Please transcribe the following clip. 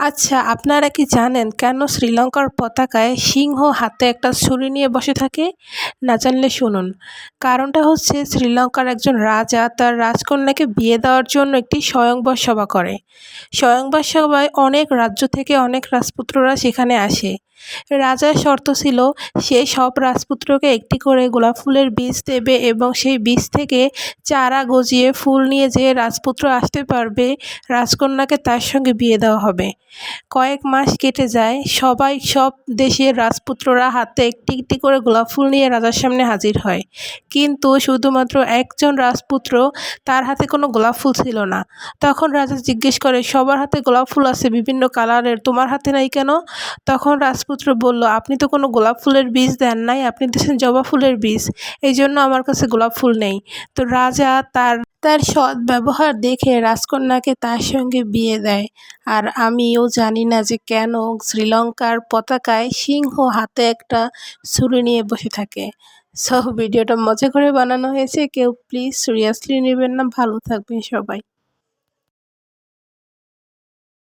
আচ্ছা আপনারা কি জানেন কেন শ্রীলঙ্কার পতাকায় সিংহ হাতে একটা ছুরি নিয়ে বসে থাকে? না জানলে শুনুন। কারণটা হচ্ছে শ্রীলঙ্কার একজন রাজা তার রাজকন্যাকে বিয়ে দেওয়ার জন্য একটি স্বয়ংবর সভা করে। স্বয়ংবর সভায় অনেক রাজ্য থেকে অনেক রাজপুত্ররা সেখানে আসে। রাজার শর্ত ছিল, সে সব রাজপুত্রকে একটি করে গোলাপ ফুলের বীজ দেবে এবং সেই বীজ থেকে চারা গজিয়ে ফুল নিয়ে যে রাজপুত্র আসতে পারবে, রাজকন্যাকে তার সঙ্গে বিয়ে দেওয়া হবে। কয়েক মাস কেটে যায়, সবাই সব দেশের রাজপুত্ররা হাতে একটি একটি করে গোলাপ ফুল নিয়ে রাজার সামনে হাজির হয়। কিন্তু শুধুমাত্র একজন রাজপুত্র তার হাতে কোনো গোলাপ ফুল ছিল না। তখন রাজা জিজ্ঞেস করে, সবার হাতে গোলাপ ফুল আছে, বিভিন্ন কালারের, তোমার হাতে নাই কেন? তখন রাজপুত্র বলল, আপনি তো কোনো গোলাপ ফুলের বীজ দেন নাই, আপনি দিয়েছেন জবা ফুলের বীজ এই জন্য আমার কাছে গোলাপ ফুল নেই। তো রাজা তার তার সৎ ব্যবহার দেখে রাজকন্যাকে তার সঙ্গে বিয়ে দেয়। আর আমিও জানি না যে কেন শ্রীলঙ্কার পতাকায় সিংহ হাতে একটা ছুরি নিয়ে বসে থাকে। সো, ভিডিওটা মজা করে বানানো হয়েছে। কেউ প্লিজ সিরিয়াসলি নেবেন না। ভালো থাকবেন সবাই।